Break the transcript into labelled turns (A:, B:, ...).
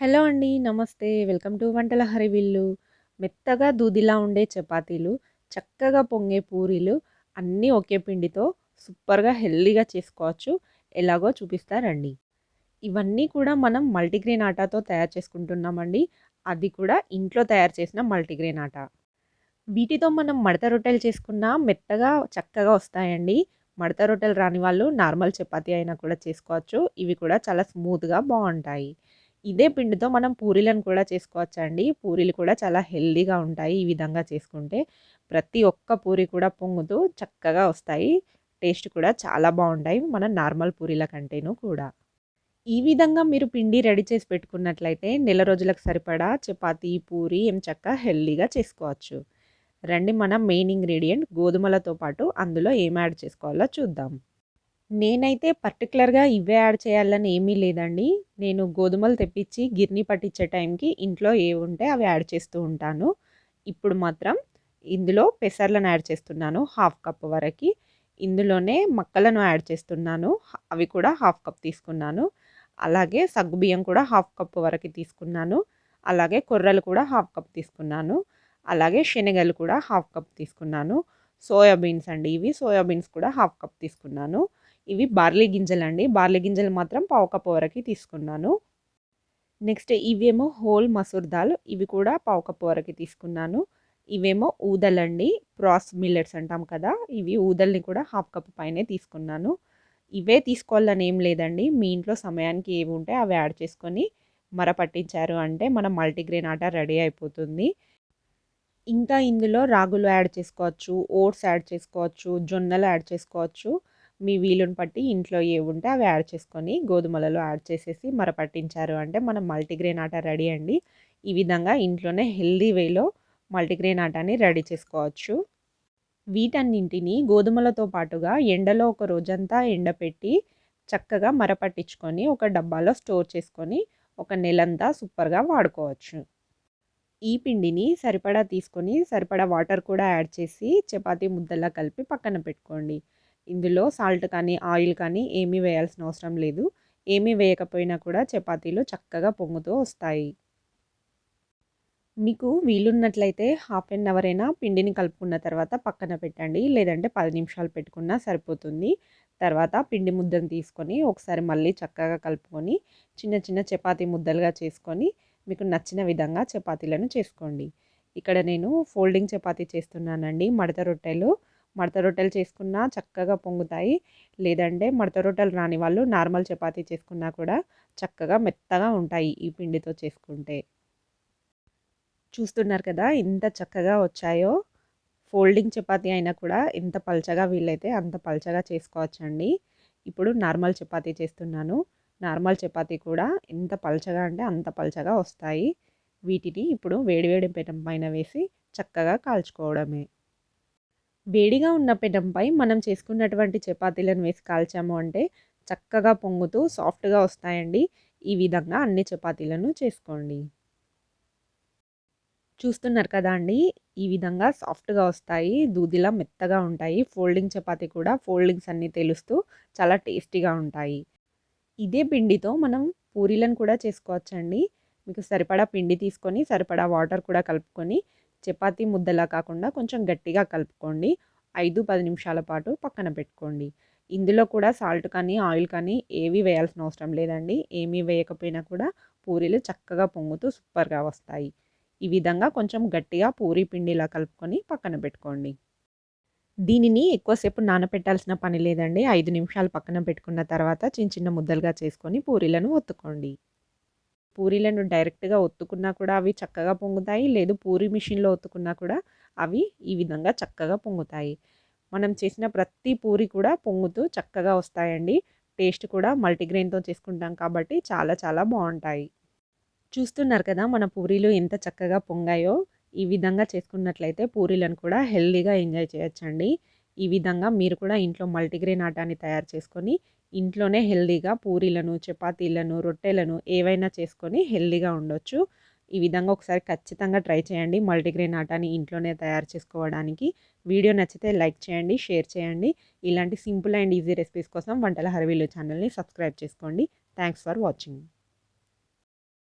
A: Hello అండి. నమస్తే. Welcome to వంటల హరివిల్లు. మెత్తగా దూదిలా ఉండే చపాతీలు, చక్కగా పొంగే పూరీలు అన్నీ ఒకే పిండితో సూపర్‌గా హెల్దీగా చేసుకోవచ్చు. ఎలాగో చూపిస్తారండి ఇవన్నీ కూడా మనం మల్టీగ్రెయిన్ ఆటాతో తయారు చేసుకుంటున్నామండి. అది కూడా ఇంట్లో తయారు చేసిన మల్టీగ్రెయిన్ ఆట వీటితో మనం మడత రొట్టెలు చేసుకున్నా మెత్తగా చక్కగా వస్తాయండి. మడత రొట్టెలు రాని వాళ్ళు నార్మల్ చపాతీ అయినా కూడా చేసుకోవచ్చు. ఇవి కూడా చాలా స్మూత్‌గా బాగుంటాయి ఇదే పిండితో మనం పూరీలను కూడా చేసుకోవచ్చండి. పూరీలు కూడా చాలా హెల్దీగా ఉంటాయి ఈ విధంగా చేసుకుంటే. ప్రతి ఒక్క పూరి కూడా పొంగుతూ చక్కగా వస్తాయి. టేస్ట్ కూడా చాలా బాగుంటాయి మన నార్మల్ పూరీల కంటేను కూడా. ఈ విధంగా మీరు పిండి రెడీ చేసి పెట్టుకున్నట్లయితే నెల రోజులకు సరిపడా చపాతీ, పూరి ఏం చక్క హెల్దీగా చేసుకోవచ్చు. రండి మన మెయిన్ ఇంగ్రీడియంట్ గోధుమలతో పాటు అందులో ఏం యాడ్ చేసుకోవాలో చూద్దాం. నేనైతే పర్టికులర్గా ఇవే యాడ్ చేయాలని ఏమీ లేదండి. నేను గోధుమలు తెప్పించి గిర్నీ పట్టించే టైంకి ఇంట్లో ఏవుంటే అవి యాడ్ చేస్తూ ఉంటాను. ఇప్పుడు మాత్రం ఇందులో పెసర్లను యాడ్ చేస్తున్నాను హాఫ్ కప్ వరకి. ఇందులోనే మక్కలను యాడ్ చేస్తున్నాను. అవి కూడా హాఫ్ కప్ తీసుకున్నాను. అలాగే సగ్గుబియ్యం కూడా హాఫ్ కప్ వరకు తీసుకున్నాను. అలాగే కొర్రలు కూడా హాఫ్ కప్ తీసుకున్నాను. అలాగే శనగలు కూడా హాఫ్ కప్ తీసుకున్నాను. సోయాబీన్స్ అండి ఇవి. సోయాబీన్స్ కూడా హాఫ్ కప్ తీసుకున్నాను. ఇవి బార్లీ గింజలండి. బార్లీ గింజలు మాత్రం పావు కప్ తీసుకున్నాను. నెక్స్ట్ ఇవేమో హోల్ మసూర్ దాల్. ఇవి కూడా పావు కప్ తీసుకున్నాను. ఇవేమో ఊదలండి. ప్రాస్ మిల్లెట్స్ అంటాం కదా! ఇవి ఊదల్ని కూడా హాఫ్ కప్ పైనే తీసుకున్నాను. ఇవే తీసుకోవాలని ఏం లేదండి. మీ ఇంట్లో సమయానికి ఏవి ఉంటే అవి యాడ్ చేసుకొని మర పట్టించారు అంటే మన మల్టీగ్రెయిన్ ఆట రెడీ అయిపోతుంది. ఇంకా ఇందులో రాగులు యాడ్ చేసుకోవచ్చు. ఓట్స్ యాడ్ చేసుకోవచ్చు. జొన్నలు యాడ్ చేసుకోవచ్చు. మీ వీలుని బట్టి ఇంట్లో ఏవుంటే అవి యాడ్ చేసుకొని గోధుమలలో యాడ్ చేసేసి మర పట్టించారు అంటే మన మల్టీగ్రెయిన్ ఆట రెడీ అండి. ఈ విధంగా ఇంట్లోనే హెల్తీ వేలో మల్టీగ్రెయిన్ ఆటాని రెడీ చేసుకోవచ్చు. వీటన్నింటిని గోధుమలతో పాటుగా ఎండలో ఒక రోజంతా ఎండపెట్టి చక్కగా మర పట్టించుకొని ఒక డబ్బాలో స్టోర్ చేసుకొని ఒక నెలంతా సూపర్‌గా వాడుకోవచ్చు. ఈ పిండిని సరిపడా తీసుకొని సరిపడా వాటర్ కూడా యాడ్ చేసి చపాతీ ముద్దలా కలిపి పక్కన పెట్టుకోండి. ఇందులో సాల్ట్ కానీ, ఆయిల్ కానీ ఏమీ వేయాల్సిన అవసరం లేదు. ఏమీ వేయకపోయినా కూడా చపాతీలు చక్కగా పొంగుతూ వస్తాయి. మీకు వీలున్నట్లయితే హాఫ్ అన్ అవర్ అయినా పిండిని కలుపుకున్న తర్వాత పక్కన పెట్టండి. లేదంటే పది నిమిషాలు పెట్టుకున్నా సరిపోతుంది. తర్వాత పిండి ముద్దను తీసుకొని ఒకసారి మళ్ళీ చక్కగా కలుపుకొని చిన్న చిన్న చపాతీ ముద్దలుగా చేసుకొని మీకు నచ్చిన విధంగా చపాతీలను చేసుకోండి. ఇక్కడ నేను ఫోల్డింగ్ చపాతీ చేస్తున్నానండి. మడత రొట్టెలు. మడత రొట్టెలు చేసుకున్నా చక్కగా పొంగుతాయి. లేదంటే మడత రొట్టెలు రాని వాళ్ళు నార్మల్ చపాతీ చేసుకున్నా కూడా చక్కగా మెత్తగా ఉంటాయి ఈ పిండితో చేసుకుంటే. చూస్తున్నారు కదా! ఎంత చక్కగా వచ్చాయో. ఫోల్డింగ్ చపాతీ అయినా కూడా ఎంత పల్చగా వీలైతే అంత పల్చగా చేసుకోవచ్చండి. ఇప్పుడు నార్మల్ చపాతీ చేస్తున్నాను. నార్మల్ చపాతీ కూడా ఎంత పల్చగా అంటే అంత పల్చగా వస్తాయి. వీటిని ఇప్పుడు వేడివేడి పీఠం పైన వేసి చక్కగా కాల్చుకోవడమే. వేడిగా ఉన్న పెనంపై మనం చేసుకున్నటువంటి చపాతీలను వేసి కాల్చాము అంటే చక్కగా పొంగుతూ సాఫ్ట్‌గా వస్తాయండి. ఈ విధంగా అన్ని చపాతీలను చేసుకోండి. చూస్తున్నారు కదా అండి! ఈ విధంగా సాఫ్ట్‌గా వస్తాయి. దూదిలా మెత్తగా ఉంటాయి. ఫోల్డింగ్ చపాతీ కూడా ఫోల్డింగ్స్ అన్నీ తెలుస్తూ చాలా టేస్టీగా ఉంటాయి. ఇదే పిండితో మనం పూరీలను కూడా చేసుకోవచ్చండి. మీకు సరిపడా పిండి తీసుకొని సరిపడా వాటర్ కూడా కలుపుకొని చపాతీ ముద్దలా కాకుండా కొంచెం గట్టిగా కలుపుకోండి. 5, 10 నిమిషాల పాటు పక్కన పెట్టుకోండి. ఇందులో కూడా సాల్ట్ కానీ, ఆయిల్ కానీ ఏవి వేయాల్సిన అవసరం లేదండి. ఏమీ వేయకపోయినా కూడా పూరీలు చక్కగా పొంగుతూ సూపర్‌గా వస్తాయి. ఈ విధంగా కొంచెం గట్టిగా పూరీ పిండిలా కలుపుకొని పక్కన పెట్టుకోండి. దీనిని ఎక్కువసేపు నానపెట్టాల్సిన పని లేదండి. ఐదు నిమిషాలు పక్కన పెట్టుకున్న తర్వాత చిన్న చిన్న ముద్దలుగా చేసుకొని పూరీలను ఒత్తుకోండి. పూరీలను డైరెక్ట్‌గా ఒత్తుకున్నా కూడా అవి చక్కగా పొంగుతాయి. లేదు పూరీ మిషన్‌లో ఒత్తుకున్నా కూడా అవి ఈ విధంగా చక్కగా పొంగుతాయి. మనం చేసిన ప్రతి పూరి కూడా పొంగుతూ చక్కగా వస్తాయండి. టేస్ట్ కూడా మల్టీగ్రెయిన్‌తో చేసుకుంటాం కాబట్టి చాలా చాలా బాగుంటాయి చూస్తున్నారు కదా! మన పూరీలు ఎంత చక్కగా పొంగాయో. ఈ విధంగా చేసుకున్నట్లయితే పూరీలను కూడా హెల్దీగా ఎంజాయ్ చేయొచ్చండి. ఈ విధంగా మీరు కూడా ఇంట్లో మల్టీగ్రెయిన్ ఆటాన్ని తయారు చేసుకొని ఇంట్లోనే హెల్తీగా పూరీలను, చపాతీలను, రొట్టెలను ఏవైనా చేసుకొని హెల్దీగా ఉండొచ్చు. ఈ విధంగా ఒకసారి ఖచ్చితంగా ట్రై చేయండి. మల్టీగ్రెయిన్ ఆటాని ఇంట్లోనే తయారు చేసుకోవడానికి. వీడియో నచ్చితే లైక్ చేయండి, షేర్ చేయండి. ఇలాంటి సింపుల్ అండ్ ఈజీ రెసిపీస్ కోసం వంటల హరవీలు ఛానల్‌ని సబ్స్క్రైబ్ చేసుకోండి. Thanks for watching.